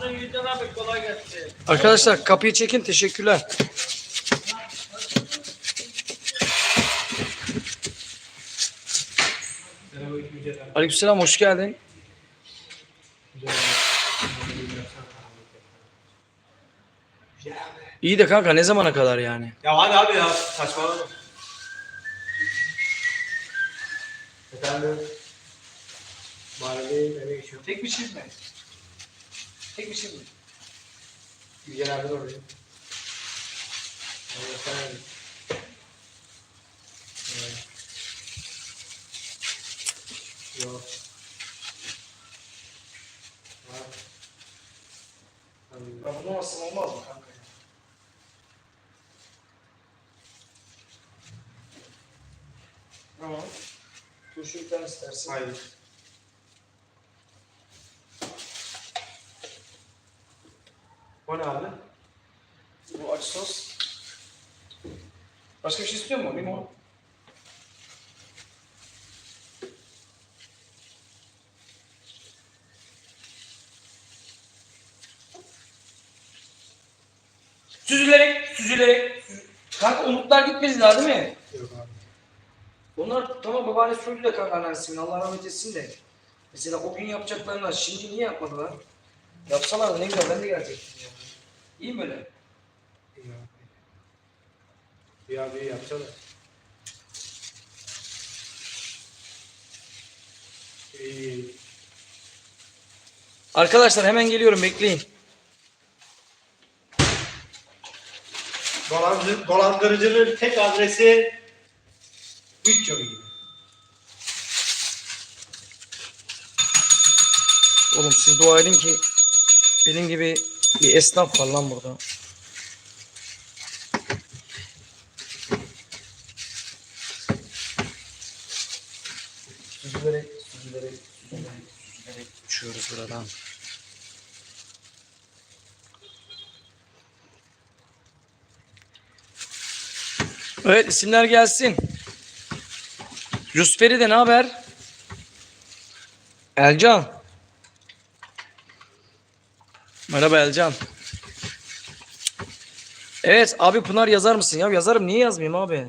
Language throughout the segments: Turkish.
Hadi Yücel abi kolay gelsin. Arkadaşlar kapıyı çekin. Teşekkürler. Aleykümselam hoş geldin. İyi de kanka ne zamana kadar yani? Ya hadi abi ya saçmalama. Efendim. Mahalleyi eve geçiyorum. Tek bir çift mi? Tek bir çift mi? Yücel abi de oraya. Allah sana emanet. Evet. Yok. Var. Ya olmazsa olmaz mı kanka? Tamam. Turşu bir tane istersin. Hayır. O ne abi? Bu acı sos. Başka bir şey istiyor mu? Limon. Süzülerek, süzülerek. Kanka umutlar gitmedi daha değil mi? Yok abi. Onlar tamam babaanne söyledi de kanka anneannesimin Allah rahmet etsin de. Mesela o gün yapacaklarını şimdi niye yapmadılar? Yapsalardı ne güzel ben de gelecektim ya. İyi mi böyle? İyi abi. Yapsana. İyi. Arkadaşlar hemen geliyorum bekleyin. Dolandırıcı, dolandırıcının tek adresi gibi. Oğlum siz dua edin ki benim gibi bir esnaf var lan burada. Süzülerek, süzülerek, süzülerek, süzülerek buradan. Evet isimler gelsin. Yusuferi de ne haber? Elcan. Merhaba Elcan. Evet abi Pınar yazar mısın ya? Yazarım niye yazmayayım abi?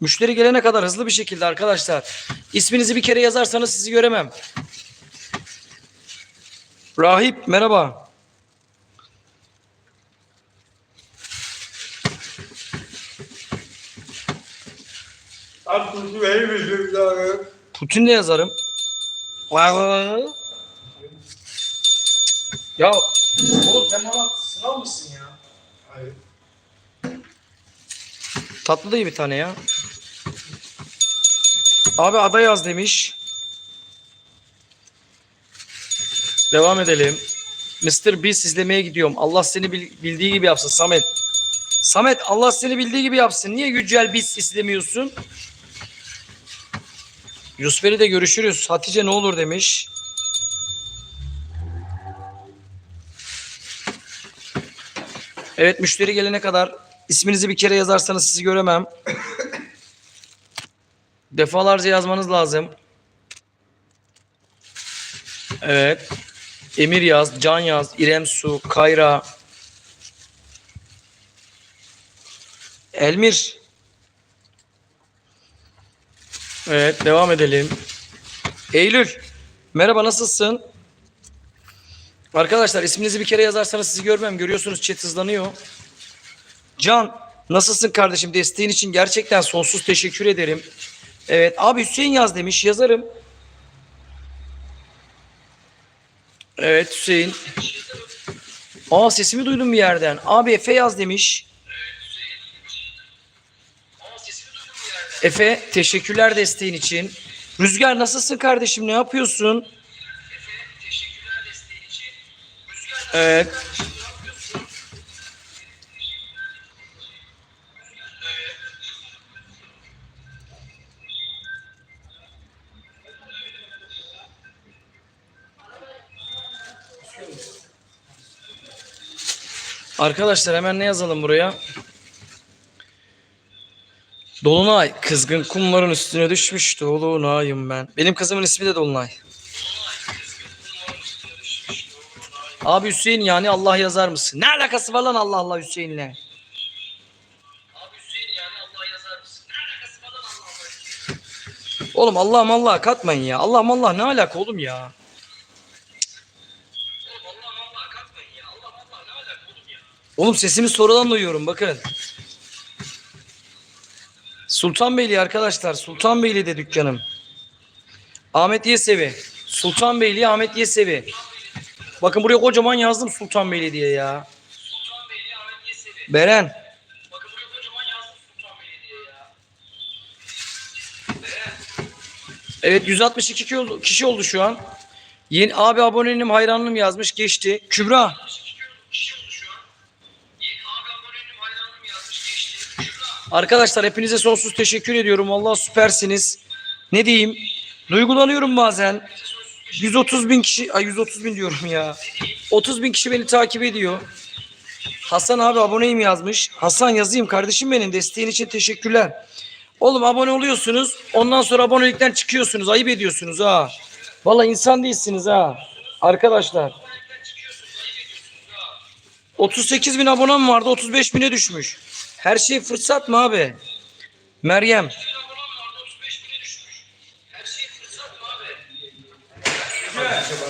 Müşteri gelene kadar hızlı bir şekilde arkadaşlar. İsminizi bir kere yazarsanız sizi göremem. Rahip merhaba. Kursu verir misin abi? Putin de yazarım. Ya oğlum sen bana sınav mısın ya? Hayır. Tatlı da iyi bir tane ya. Abi ada yaz demiş. Devam edelim. Mr. Beast izlemeye gidiyorum. Allah seni bil- bildiği gibi yapsın Samet. Samet Allah seni bildiği gibi yapsın. Niye Yücel Beast izlemiyorsun? Yusufeli de görüşürüz. Hatice ne olur demiş. Evet müşteri gelene kadar isminizi bir kere yazarsanız sizi göremem. Defalarca yazmanız lazım. Evet. Emir yaz, Can yaz, İrem Su, Kayra. Elmir. Evet devam edelim. Eylül. Merhaba nasılsın? Arkadaşlar isminizi bir kere yazarsanız sizi görmem. Görüyorsunuz chat hızlanıyor. Can nasılsın kardeşim? Desteğin için gerçekten sonsuz teşekkür ederim. Evet abi Hüseyin yaz demiş. Yazarım. Evet Hüseyin. Aa sesimi duydum bir yerden. Abi Efe yaz demiş. Efe teşekkürler desteğin için. Rüzgar nasılsın kardeşim? Ne yapıyorsun? Evet. Arkadaşlar hemen ne yazalım buraya? Dolunay. Kızgın kumların üstüne düşmüş Dolunay'ım ben. Benim kızımın ismi de Dolunay. Abi Hüseyin yani Allah yazar mısın? Ne alakası var lan Allah Allah Hüseyin'le? Yani Allah Allah Allah Oğlum Allah katmayın ya. Allah'ım Allah ne alaka oğlum ya? Oğlum Allah'ım Allah katmayın ya. Allah'ım Allah ne alaka oğlum sesimi sonradan duyuyorum bakın. Sultanbeyli arkadaşlar. Sultanbeyli'de dükkanım. Ahmet Yesevi. Sultanbeyli Ahmet Yesevi. Bakın buraya kocaman yazdım Sultanbeyli diye ya. Sultanbeyli. Beren. Diye ya. Beren. Evet 162 kişi oldu, kişi oldu şu an. Yeni abi abonenim hayranlığım yazmış geçti. Kübra. Arkadaşlar hepinize sonsuz teşekkür ediyorum. Vallahi süpersiniz. Ne diyeyim? Duygulanıyorum bazen. 130 bin kişi, ay 130 bin diyorum ya. 30 bin kişi beni takip ediyor. Hasan abi aboneyim yazmış. Hasan yazayım kardeşim benim. Desteğin için teşekkürler. Oğlum abone oluyorsunuz. Ondan sonra abonelikten çıkıyorsunuz. Ayıp ediyorsunuz ha. Vallahi insan değilsiniz ha. Arkadaşlar. 38 bin abonem vardı. 35 bine düşmüş. Her şey fırsat mı abi? Meryem.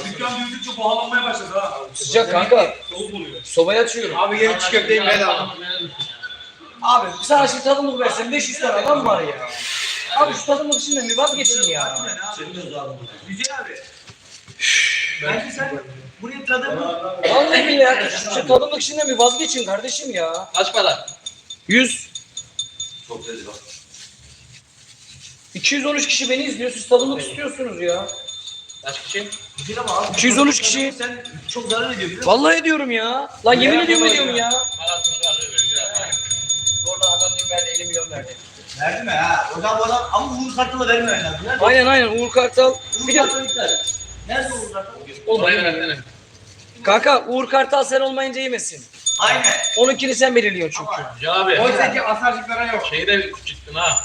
Dükkan büyüdükçe buhalanmaya başladı ha. Sıcak kanka. Soğuk oluyor. Sobayı açıyorum. Abi gelin çiğ köfteyim bedava. Abi sana şimdi tadımlık versen 500 tane adam var ya. Abi şu tadımlık şimdi bir vazgeçin ya. Güzel abi. Bence sen buraya tadımı Vallahi ya şu tadımlık şimdi bir vazgeçin kardeşim ya. Kaç para? 100. Çok dedi bak. 213 kişi beni izliyor. Siz tadımlık istiyorsunuz ya. Kaç kişi? güzel ama abi. 213 kişi. Sen çok zarar ediyor biliyor musun? Vallahi ediyorum ya. Lan yemin ediyorum ediyorum ya. Parasını kalır böyle. Orada adam dün verdi 50 milyon verdi. Verdi mi ha? O zaman bu adam ama Uğur Kartal'ı vermemen lazım. Nerede? Aynen aynen Uğur Kartal. Uğur Bir de, Kartal'ı iptal. Nerede Uğur Kartal? Versene. kanka Uğur Kartal sen olmayınca yemesin. Aynen. Onunkini sen belirliyorsun çünkü. Ya abi. Oysa ki asarcıklara yok. Şeyde çıktın ha.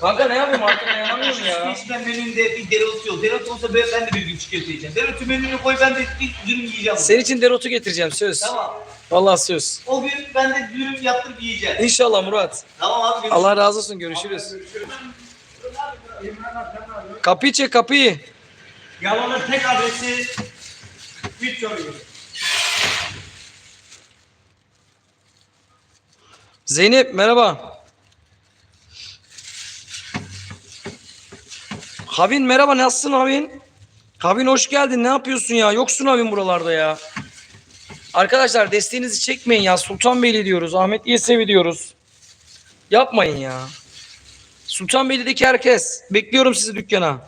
Kanka ne yapayım artık dayanamıyorum ya. Eskiden menümde bir dereotu yok. Dereotu olsa ben, ben de bir gün çikolata yiyeceğim. Dereotu menüne koy ben de bir dürüm yiyeceğim. Senin için dereotu getireceğim söz. Tamam. Vallahi söz. O gün ben de dürüm yaptırıp yiyeceğim. İnşallah Murat. Tamam abi. görüşürüz. Allah razı olsun görüşürüz. Kapıyı çek kapıyı. Yalanın tek adresi Hiç Zeynep merhaba. Havin merhaba nasılsın Havin? Havin hoş geldin ne yapıyorsun ya? Yoksun Havin buralarda ya. Arkadaşlar desteğinizi çekmeyin ya. Sultanbeyli diyoruz. Ahmet Yesevi diyoruz. Yapmayın ya. Sultanbeyli'deki herkes. Bekliyorum sizi dükkana.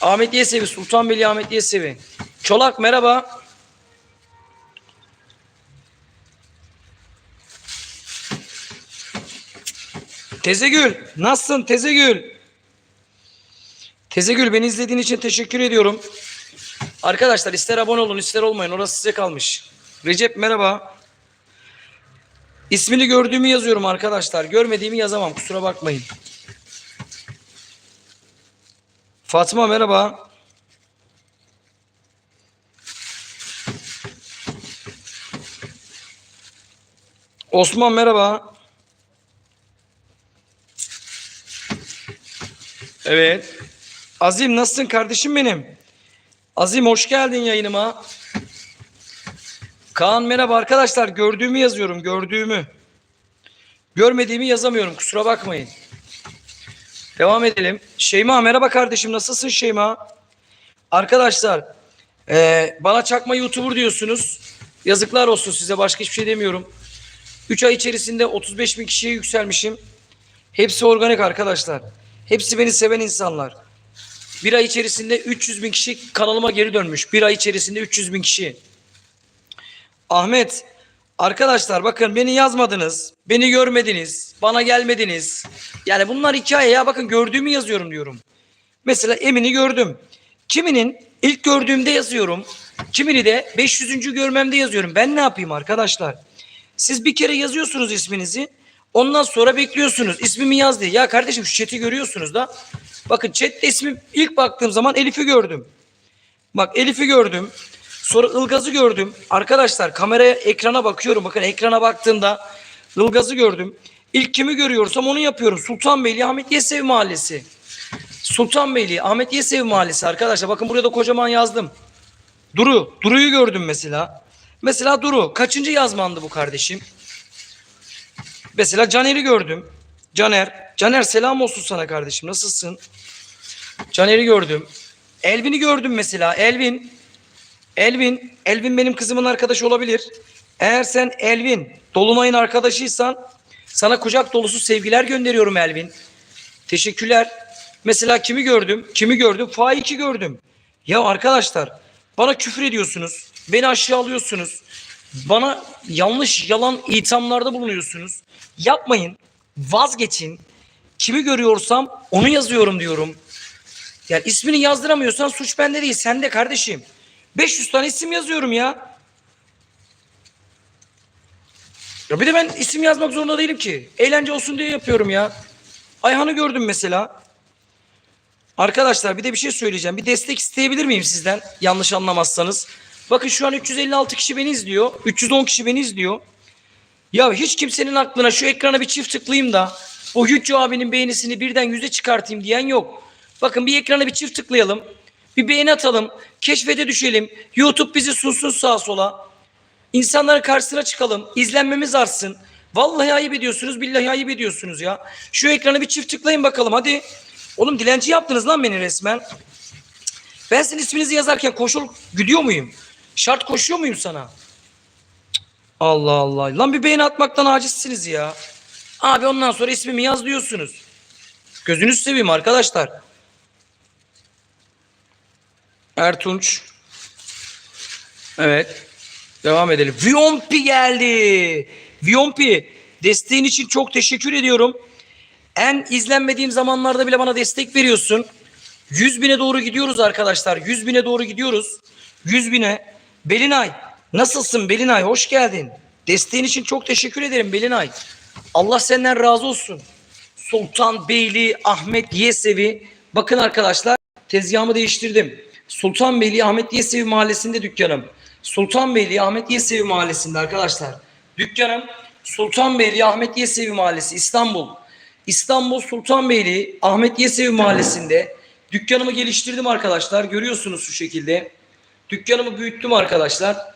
Ahmet Yesevi. Sultanbeyli Ahmet Yesevi. Çolak merhaba. Tezegül, nasılsın Tezegül? Tezegül beni izlediğin için teşekkür ediyorum. Arkadaşlar ister abone olun ister olmayın orası size kalmış. Recep merhaba. İsmini gördüğümü yazıyorum arkadaşlar. Görmediğimi yazamam kusura bakmayın. Fatma merhaba. Osman merhaba. Evet. Azim nasılsın kardeşim benim? Azim hoş geldin yayınıma. Kaan merhaba arkadaşlar. Gördüğümü yazıyorum. Gördüğümü. Görmediğimi yazamıyorum. Kusura bakmayın. Devam edelim. Şeyma merhaba kardeşim. Nasılsın Şeyma? Arkadaşlar eee, bana çakma YouTuber diyorsunuz. Yazıklar olsun size. Başka hiçbir şey demiyorum. 3 ay içerisinde 35 bin kişiye yükselmişim. Hepsi organik arkadaşlar. Hepsi beni seven insanlar. Bir ay içerisinde 300 bin kişi kanalıma geri dönmüş. Bir ay içerisinde 300 bin kişi. Ahmet, arkadaşlar bakın beni yazmadınız. Beni görmediniz. Bana gelmediniz. Yani bunlar hikaye ya. Bakın gördüğümü yazıyorum diyorum. Mesela Emin'i gördüm. Kiminin ilk gördüğümde yazıyorum. Kimini de 500. görmemde yazıyorum. Ben ne yapayım arkadaşlar? Siz bir kere yazıyorsunuz isminizi. Ondan sonra bekliyorsunuz. İsmimi yaz diye. Ya kardeşim şu chat'i görüyorsunuz da. Bakın chatte ismim ilk baktığım zaman Elif'i gördüm. Bak Elif'i gördüm. Sonra Ilgaz'ı gördüm. Arkadaşlar kameraya ekrana bakıyorum. Bakın ekrana baktığımda Ilgaz'ı gördüm. İlk kimi görüyorsam onu yapıyorum. Sultanbeyli Ahmet Yesevi Mahallesi. Sultanbeyli Ahmet Yesevi Mahallesi arkadaşlar. Bakın buraya da kocaman yazdım. Duru. Duru'yu gördüm mesela. Mesela Duru. Kaçıncı yazmandı bu kardeşim? Mesela Caner'i gördüm. Caner. Caner selam olsun sana kardeşim. Nasılsın? Caner'i gördüm. Elvin'i gördüm mesela. Elvin. Elvin. Elvin benim kızımın arkadaşı olabilir. Eğer sen Elvin Dolunay'ın arkadaşıysan sana kucak dolusu sevgiler gönderiyorum Elvin. Teşekkürler. Mesela kimi gördüm? Kimi gördüm? Faik'i gördüm. Ya arkadaşlar bana küfür ediyorsunuz. Beni aşağılıyorsunuz. Bana yanlış yalan ithamlarda bulunuyorsunuz. Yapmayın. Vazgeçin. Kimi görüyorsam onu yazıyorum diyorum. Yani ismini yazdıramıyorsan suç bende değil sende kardeşim. 500 tane isim yazıyorum ya. Ya bir de ben isim yazmak zorunda değilim ki. Eğlence olsun diye yapıyorum ya. Ayhan'ı gördüm mesela. Arkadaşlar bir de bir şey söyleyeceğim. Bir destek isteyebilir miyim sizden? Yanlış anlamazsanız. Bakın şu an 356 kişi beni izliyor. 310 kişi beni izliyor. Ya hiç kimsenin aklına şu ekrana bir çift tıklayayım da o Hüccü abinin beğenisini birden yüze çıkartayım diyen yok. Bakın bir ekrana bir çift tıklayalım. Bir beğeni atalım. Keşfete düşelim. YouTube bizi sunsun sağa sola. İnsanların karşısına çıkalım. İzlenmemiz artsın. Vallahi ayıp ediyorsunuz. Billahi ayıp ediyorsunuz ya. Şu ekrana bir çift tıklayın bakalım hadi. Oğlum dilenci yaptınız lan beni resmen. Ben sizin isminizi yazarken koşul gidiyor muyum? Şart koşuyor muyum sana? Allah Allah. Lan bir beğeni atmaktan acizsiniz ya. Abi ondan sonra ismimi yaz diyorsunuz. Gözünüzü seveyim arkadaşlar. Ertunç. Evet. Devam edelim. Viyompi geldi. Viyompi. Desteğin için çok teşekkür ediyorum. En izlenmediğim zamanlarda bile bana destek veriyorsun. 100 bine doğru gidiyoruz arkadaşlar. 100 bine doğru gidiyoruz. 100 bine. Belinay. Nasılsın Belinay? Hoş geldin. Desteğin için çok teşekkür ederim Belinay. Allah senden razı olsun. Sultan Beyli Ahmet Yesevi. Bakın arkadaşlar tezgahımı değiştirdim. Sultanbeyli Ahmet Yesevi mahallesinde dükkanım. Sultanbeyli Ahmet Yesevi mahallesinde arkadaşlar. Dükkanım Sultanbeyli Ahmet Yesevi mahallesi İstanbul. İstanbul Sultanbeyli Ahmet Yesevi mahallesinde dükkanımı geliştirdim arkadaşlar. Görüyorsunuz şu şekilde. Dükkanımı büyüttüm arkadaşlar.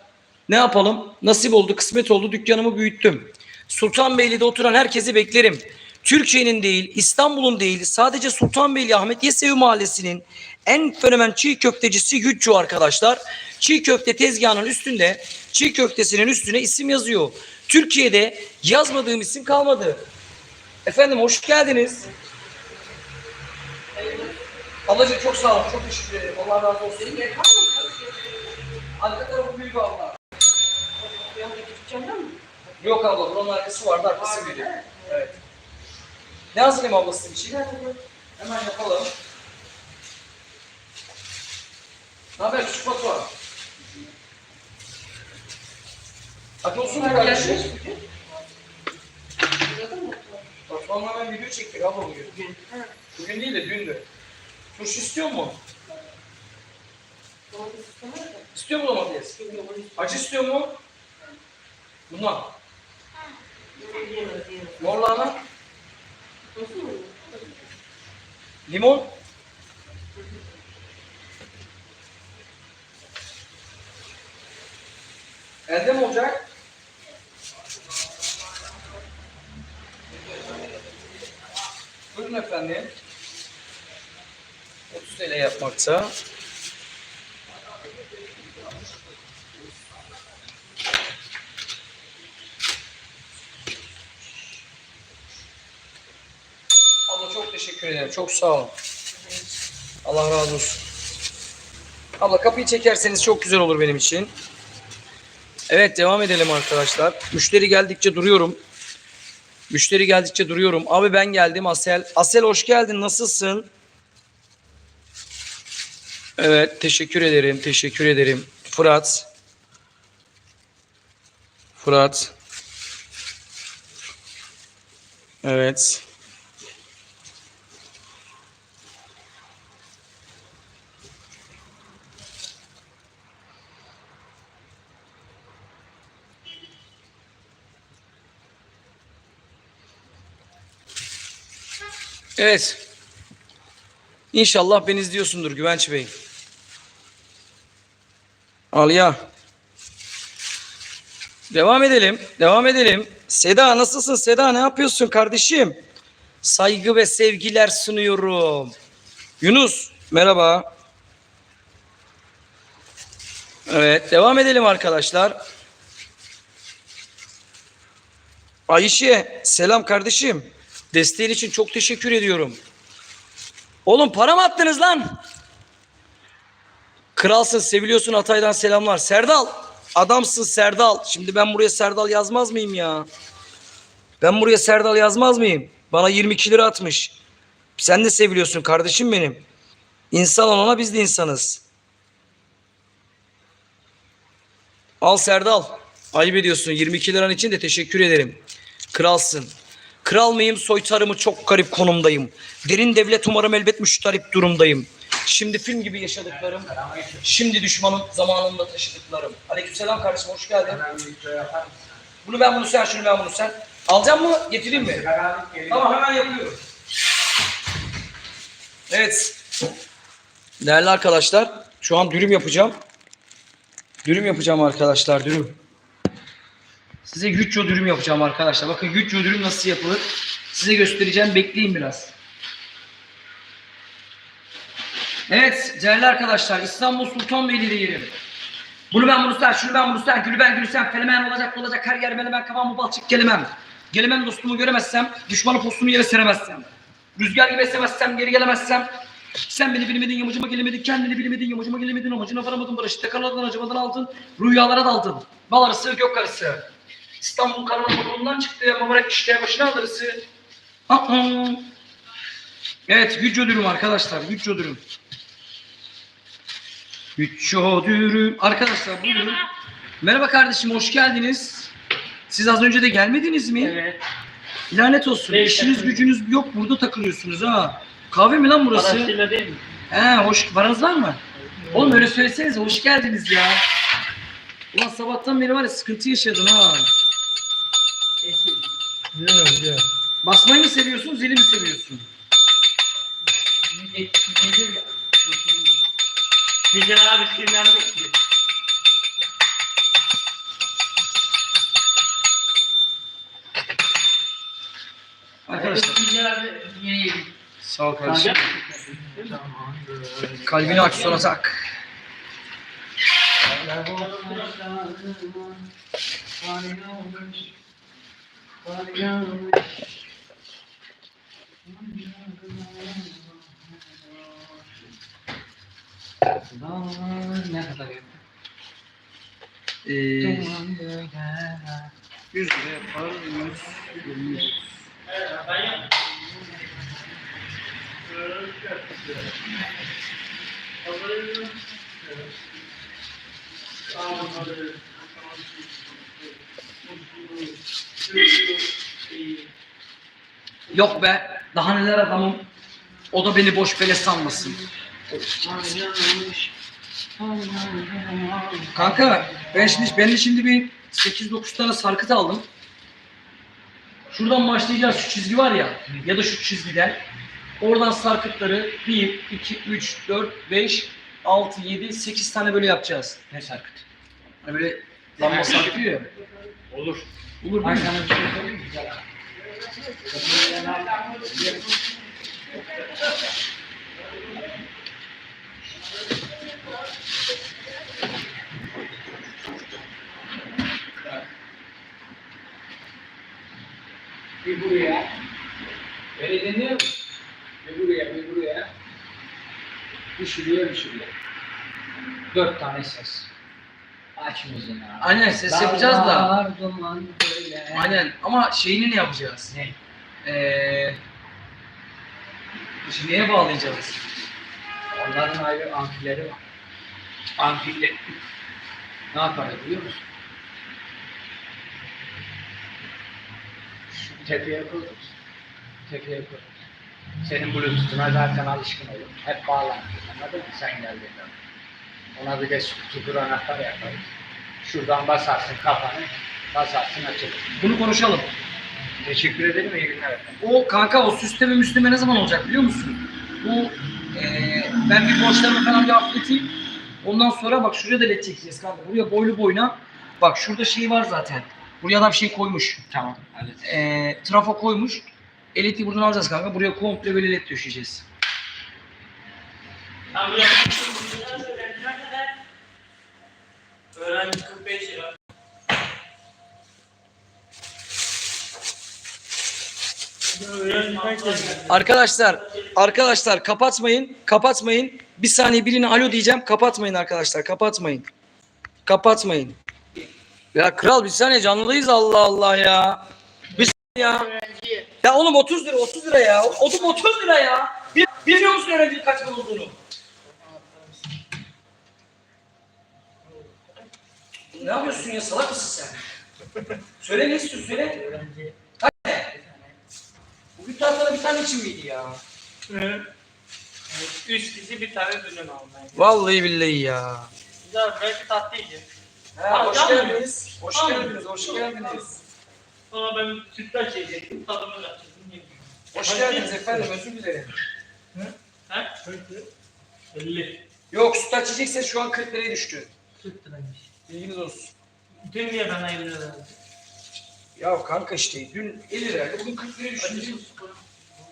Ne yapalım? Nasip oldu, kısmet oldu. Dükkanımı büyüttüm. Sultanbeyli'de oturan herkesi beklerim. Türkiye'nin değil, İstanbul'un değil, sadece Sultanbeyli Ahmet Yesevi Mahallesi'nin en fenomen çiğ köftecisi Hüccü arkadaşlar. Çiğ köfte tezgahının üstünde, çiğ köftesinin üstüne isim yazıyor. Türkiye'de yazmadığım isim kalmadı. Efendim hoş geldiniz. Ablacığım çok sağ olun, çok teşekkür ederim. Allah razı olsun. Arka tarafı büyük abla. Yok abla buranın arkası vardı arkası büyüdü. Evet. Ne hazırlayayım abla sizin için? Hemen yapalım. Ne haber küçük Batuhan? Hadi olsun mu kardeşim? Batuhan'la hemen video çektik abla bugün. Bugün değil de dündü. Turşu istiyor mu? İstiyor mu domates? Acı istiyor mu? Bundan. Mor lahana? Limon? Elde mi olacak? Buyurun efendim. 30 TL yapmakta. Abla çok teşekkür ederim. Çok sağ olun. Allah razı olsun. Abla kapıyı çekerseniz çok güzel olur benim için. Evet devam edelim arkadaşlar. Müşteri geldikçe duruyorum. Müşteri geldikçe duruyorum. Abi ben geldim Asel. Asel hoş geldin. Nasılsın? Evet teşekkür ederim. Teşekkür ederim. Fırat. Fırat. Evet. Evet. İnşallah beni izliyorsundur Güvenç Bey. Al ya. Devam edelim. Devam edelim. Seda nasılsın Seda ne yapıyorsun kardeşim? Saygı ve sevgiler sunuyorum. Yunus merhaba. Evet devam edelim arkadaşlar. Ayşe selam kardeşim. Desteğin için çok teşekkür ediyorum. Oğlum para mı attınız lan? Kralsın seviliyorsun Hatay'dan selamlar. Serdal adamsın Serdal. Şimdi ben buraya Serdal yazmaz mıyım ya? Ben buraya Serdal yazmaz mıyım? Bana 22 lira atmış. Sen de seviliyorsun kardeşim benim. İnsan olana biz de insanız. Al Serdal. Ayıp ediyorsun. 22 liran için de teşekkür ederim. Kralsın. Kral mıyım soytarımı çok garip konumdayım. Derin devlet umarım elbet müştarip durumdayım. Şimdi film gibi yaşadıklarım. Şimdi düşmanın zamanında taşıdıklarım. Aleykümselam kardeşim hoş geldin. Bunu ben bunu sen şunu ben bunu sen. Alacağım mı getireyim mi? Tamam hemen yapıyorum. Evet. Değerli arkadaşlar şu an dürüm yapacağım. Dürüm yapacağım arkadaşlar dürüm. Size güçço dürüm yapacağım arkadaşlar. Bakın güçço dürüm nasıl yapılır. Size göstereceğim. Bekleyin biraz. Evet değerli arkadaşlar İstanbul Sultanbeyli'de yerim. Bunu ben bunu sen, şunu ben bunu sen, gülü ben gülü sen, felemen olacak olacak her yer ben kafamı balçık gelemem. Gelemem dostumu göremezsem, düşmanı postunu yere seremezsem. Rüzgar gibi esemezsem, geri gelemezsem. Sen beni bilmedin, yamacıma gelemedin, kendini bilmedin, yamacıma gelemedin, amacına varamadın, barışı tekrarladın, acımadan aldın, rüyalara daldın. Bal arısı, gök arısı. İstanbul karnının burnundan çıktı, mübarek işte başına alırısı. Evet, güç ödülüm arkadaşlar, güç ödülüm. Güç ödülüm. Arkadaşlar buyurun. Merhaba kardeşim, hoş geldiniz. Siz az önce de gelmediniz mi? Evet. Lanet olsun. Evet, İşiniz efendim. gücünüz yok. Burada takılıyorsunuz ha. Kahve mi lan burası? Parasıyla değil mi? He, hoş. Paranız var mı? Oğlum öyle söylesenize. Hoş geldiniz ya. Ulan sabahtan beri var ya sıkıntı yaşadın ha. Basmayı mı seviyorsun, zili mi seviyorsun? Güzel abi sinirler bekliyor. Arkadaşlar. Güzel abi yeni yedim. Sağ ol kardeşim. Kalbini aç sonra tak. Ne kadar yaptın? Ee, 100 lira yapar. 100, 100. Yok be. Daha neler adamım. O da beni boş bele sanmasın. Kanka ben şimdi ben de şimdi bir 8-9 tane sarkıt aldım. Şuradan başlayacağız şu çizgi var ya ya da şu çizgiden. Oradan sarkıtları 1, 2, 3, 4, 5, 6, 7, 8 tane böyle yapacağız. Ne sarkıt? Hani böyle lamba sarkıyor ya. Olur. Değil mi? sana bir buraya. Dinliyor musun? Bir buraya, bir buraya. Bir şuraya, bir şuraya. Dört tane ses. Aç müziğini abi. Aynen ses yapacağız da. Dağlar duman böyle. Aynen ama şeyini ne yapacağız? Ne? Ee, şimdi neye bağlayacağız? Onların ayrı amfileri var. Amfiler. Ne yapar biliyor musun? Tepeye koyuyoruz. Tepeye koyuyoruz. Senin bluetooth'una zaten alışkın olur. Hep bağlantı. Anladın mı sen geldiğinde? Ona bir de tutur anahtar yaparız. Şuradan basarsın kafanı, basarsın açılır. Bunu konuşalım. Teşekkür ederim. İyi günler. O kanka o süsleme müsleme ne zaman olacak biliyor musun? Bu eee, ben bir borçlarımı falan bir hafifleteyim. Ondan sonra bak şuraya da led çekeceğiz kanka. Buraya boylu boyuna. Bak şurada şey var zaten. Buraya adam şey koymuş. Tamam. Hadi. Eee trafo koymuş. Eleti buradan alacağız kanka. Buraya komple böyle led döşeyeceğiz. Öğrenci 45 lira. Arkadaşlar, arkadaşlar kapatmayın, kapatmayın. Bir saniye birine alo diyeceğim. Kapatmayın arkadaşlar, kapatmayın. Kapatmayın. Ya kral bir saniye canlıyız Allah Allah ya. Bir saniye ya. Ya oğlum 30 lira, 30 lira ya. Oğlum 30 lira ya. Bil- Biliyor musun öğrencinin kaç para olduğunu? Ne yapıyorsun ya salak mısın sen? Söyle ne istiyorsun söyle. Tane için miydi ya? Üç kişi bir tane dürüm aldı. Vallahi billahi ya. Güzel belki tatlı yiyeceğim. Ha, hoş geldiniz. Hoş Tamam. geldiniz. Hoş geldiniz. Sonra ben sütlaç yiyecektim. Tadımı kaçırdım. yedim. Hoş geldiniz efendim. Özür dilerim. Ha? 50. Yok süt içecekse şu an 40 liraya düştü. 40 liraymış. Bilginiz olsun. Dün niye bana 50 lira verdin? Ya kanka işte dün 50 liraydı bugün 40 liraya düştü.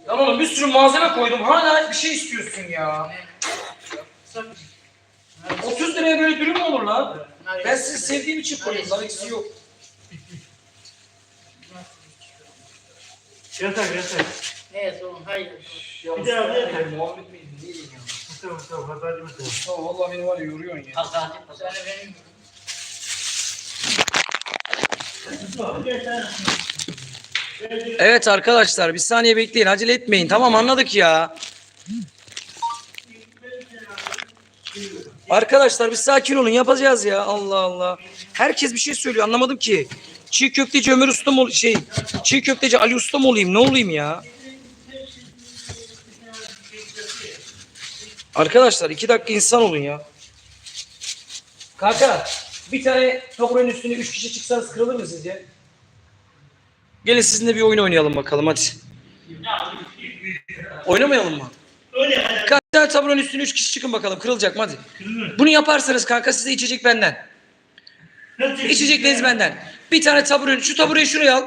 Lan oğlum bir sürü malzeme koydum. Hala bir şey istiyorsun ya. 30 liraya böyle dürüm mü olur lan? Ben sizi sevdiğim için koydum. Lan eksiği yok. Yatak yatak. Neyse oğlum hayır. Ya Bir daha Mustafa yeter. Bey, Muhammed Bey ne diyeyim ya? Mustafa Mustafa hadi Mustafa. Mustafa vallahi beni var ya yoruyorsun ya. Azadi Sana benim Evet arkadaşlar bir saniye bekleyin acele etmeyin tamam anladık ya. Arkadaşlar bir sakin olun yapacağız ya Allah Allah. Herkes bir şey söylüyor anlamadım ki. Çiğ köfteci Ömer Usta mı şey çiğ köfteci Ali Usta mı olayım ne olayım ya? Arkadaşlar iki dakika insan olun ya. Kanka bir tane taburenin üstüne üç kişi çıksanız kırılır mı sizce? Gelin sizinle bir oyun oynayalım bakalım hadi. Oynamayalım mı? Tane taburenin üstüne üç kişi çıkın bakalım kırılacak mı hadi. Bunu yaparsanız kanka size içecek benden. İçecekleriniz benden. Bir tane taburenin şu tabureyi şuraya al.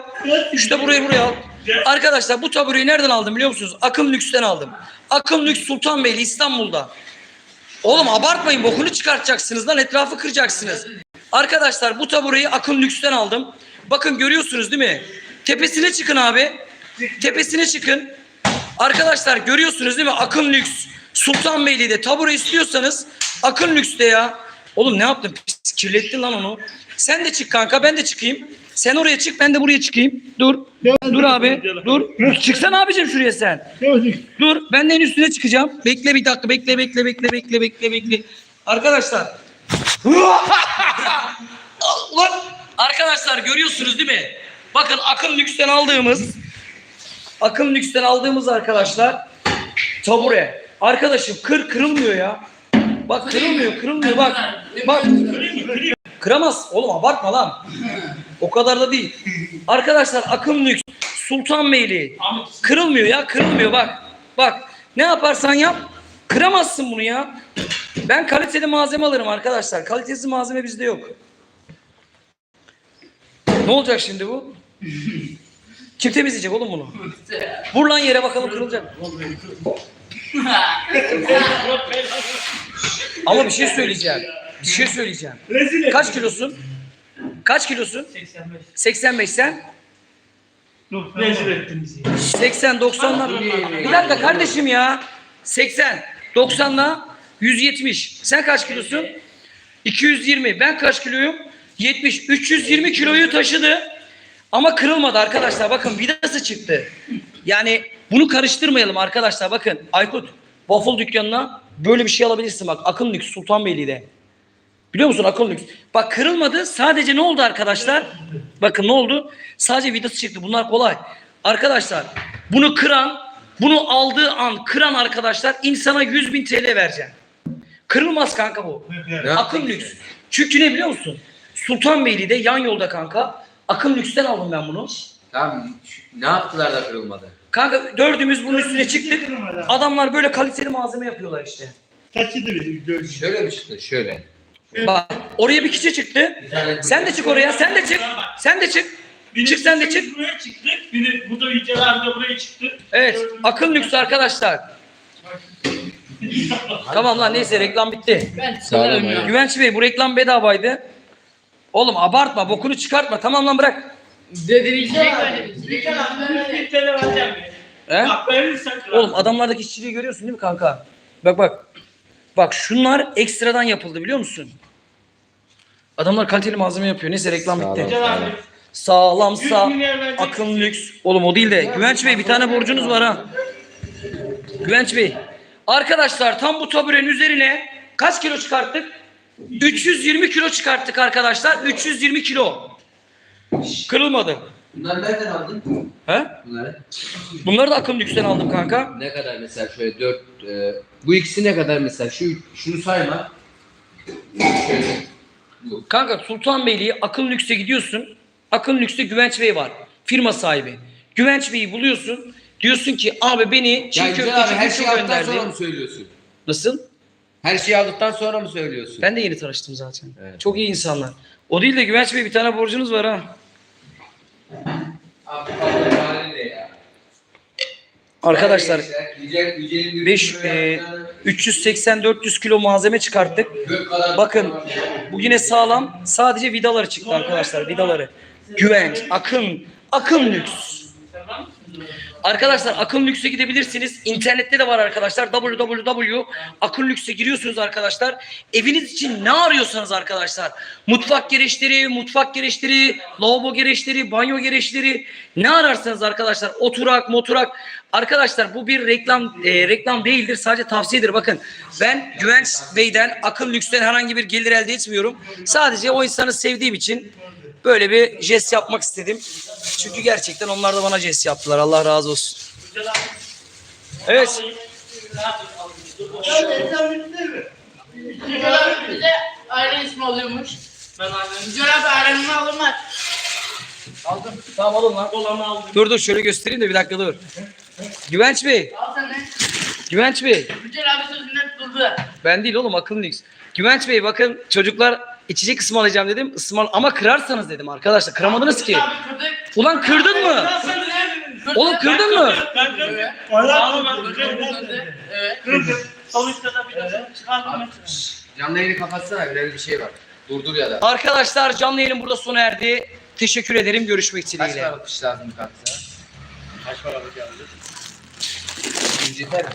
Şu tabureyi buraya al. Arkadaşlar bu tabureyi nereden aldım biliyor musunuz? Akım Lüks'ten aldım. Akım Lüks Sultanbeyli İstanbul'da. Oğlum abartmayın bokunu çıkartacaksınız lan etrafı kıracaksınız. Arkadaşlar bu tabureyi Akın Lüks'ten aldım. Bakın görüyorsunuz değil mi? Tepesine çıkın abi. Tepesine çıkın. Arkadaşlar görüyorsunuz değil mi? Akın Lüks. Sultanbeyli'de tabure istiyorsanız Akın Lüks'te ya. Oğlum ne yaptın? Pis, kirlettin lan onu. Sen de çık kanka ben de çıkayım. Sen oraya çık ben de buraya çıkayım. Dur. Dur abi. Dur. Çıksana abicim şuraya sen. Dur ben de en üstüne çıkacağım. Bekle bir dakika bekle bekle bekle bekle bekle bekle. Arkadaşlar. Ulan arkadaşlar görüyorsunuz değil mi? Bakın Akın Lüks'ten aldığımız Akın Lüks'ten aldığımız arkadaşlar tabure. Arkadaşım kır kırılmıyor ya. Bak kırılmıyor kırılmıyor bak. Bak. Kıramaz. Oğlum abartma lan. O kadar da değil. Arkadaşlar Akın Lüks Sultanbeyli kırılmıyor ya kırılmıyor bak. Bak ne yaparsan yap kıramazsın bunu ya. Ben kaliteli malzeme alırım arkadaşlar. Kalitesiz malzeme bizde yok. Ne olacak şimdi bu? Kim temizleyecek oğlum bunu? Vur lan yere bakalım kırılacak. Ama bir şey söyleyeceğim. Bir şey söyleyeceğim. Kaç kilosun? Kaç kilosun? 85. 85 sen? Rezil ettin bizi. 80 90'lar. Bir dakika kardeşim ya. 80 90'la 170. Sen kaç kilosun? 220. Ben kaç kiloyum? 70. 320 kiloyu taşıdı. Ama kırılmadı arkadaşlar. Bakın vidası çıktı. Yani bunu karıştırmayalım arkadaşlar. Bakın Aykut waffle dükkanına böyle bir şey alabilirsin bak. Akın Lüks Sultanbeyli'de. Biliyor musun Akın Lüks? Bak kırılmadı. Sadece ne oldu arkadaşlar? Bakın ne oldu? Sadece vidası çıktı. Bunlar kolay. Arkadaşlar bunu kıran, bunu aldığı an kıran arkadaşlar insana 100 bin TL vereceğim. Kırılmaz kanka bu. Akın Lüks. Çünkü ne biliyor musun? Sultanbeyli'de yan yolda kanka. Akın Lüks'ten aldım ben bunu. Tamam ne yaptılar da kırılmadı? Kanka dördümüz bunun üstüne çıktık. Adamlar böyle kaliteli malzeme yapıyorlar işte. Kaçıydı bir gördüm. Şöyle mi çıktı? Şöyle. Bak oraya bir kişi çıktı. Sen de çık oraya. Sen de çık. Sen de çık. Çık sen de çık. Buraya çıktık. Biri bu da videolarda buraya çıktı. Evet. Akıl lüks arkadaşlar. Tamam lan neyse reklam bitti. Ya. Güvenç Bey bu reklam bedavaydı. Oğlum abartma bokunu çıkartma tamam lan bırak. Dediğiniz şey böyle. Bir abi 100 bin TL vereceğim. He? Bak verirsen kral. Oğlum adamlardaki işçiliği görüyorsun değil mi kanka? Bak bak. Bak şunlar ekstradan yapıldı biliyor musun? Adamlar kaliteli malzeme yapıyor. Neyse reklam bitti. Güzel abi. Sağlamsa 100 milyar verecek. akın lüks. Oğlum o değil de Güvenç Bey bir tane borcunuz var ha. Güvenç Bey. Arkadaşlar tam bu taburenin üzerine kaç kilo çıkarttık? 320 kilo çıkarttık arkadaşlar. 320 kilo. Kırılmadı. Bunları nereden aldın? He? Bunları. Bunları da akım lüksten aldım kanka. Ne kadar mesela şöyle dört e, bu ikisi ne kadar mesela şu şunu sayma. Şöyle. Bu. Kanka Sultanbeyli'ye Akın Lüks'e gidiyorsun. Akın Lüks'te Güvenç Bey var. Firma sahibi. Güvenç Bey'i buluyorsun. Diyorsun ki abi beni çiğ Ya güzel abi her çok aldıktan sonra mı söylüyorsun? Nasıl? Her şeyi aldıktan sonra mı söylüyorsun? Ben de yeni tanıştım zaten. Evet. Çok iyi insanlar. O değil de Güvenç Bey bir tane borcunuz var ha. Abi ya? Arkadaşlar Yüce, Yüce'nin 5 380-400 kilo malzeme çıkarttık. Bakın bu yine sağlam. Sadece vidaları çıktı arkadaşlar vidaları. Güvenç, Akın, Akın Lüks. Arkadaşlar Akın Lüks'e gidebilirsiniz. İnternette de var arkadaşlar. www. Lüks'e giriyorsunuz arkadaşlar. Eviniz için ne arıyorsanız arkadaşlar. Mutfak gereçleri, mutfak gereçleri, lavabo gereçleri, banyo gereçleri ne ararsanız arkadaşlar. Oturak, moturak. Arkadaşlar bu bir reklam e, reklam değildir. Sadece tavsiyedir. Bakın ben Güvenç Bey'den, Akın Lüks'ten herhangi bir gelir elde etmiyorum. Sadece o insanı sevdiğim için böyle bir jest yapmak istedim. Çünkü gerçekten onlar da bana jest yaptılar. Allah razı olsun. Evet. Bize aile ismi oluyormuş. Ben Güzel abi ailenin alınmaz. Aldım. Tamam alın lan. kolamı aldım. Dur dur şöyle göstereyim de bir dakika dur. Güvenç Bey. Al sen de. Güvenç Bey. Güzel abi sözünden durdu. Ben değil oğlum akıllı. Güvenç Bey bakın çocuklar içecek ısmarlayacağım dedim. Ismar ama kırarsanız dedim arkadaşlar. Kıramadınız ki. Ulan kırdın mı? Oğlum kırdın mı? Ben kırdım. Ben Kırdık, kırdım. kırdık. Evet. Kırdım. Sonuçta da videosunu çıkardım mesela. Canlı yayını kapatsana öyle bir şey var. Durdur ya da. Arkadaşlar canlı yayın burada sona erdi. Teşekkür ederim. Görüşmek Kaç dileğiyle. para atış lazım kalksa? Kaç para yeter mi?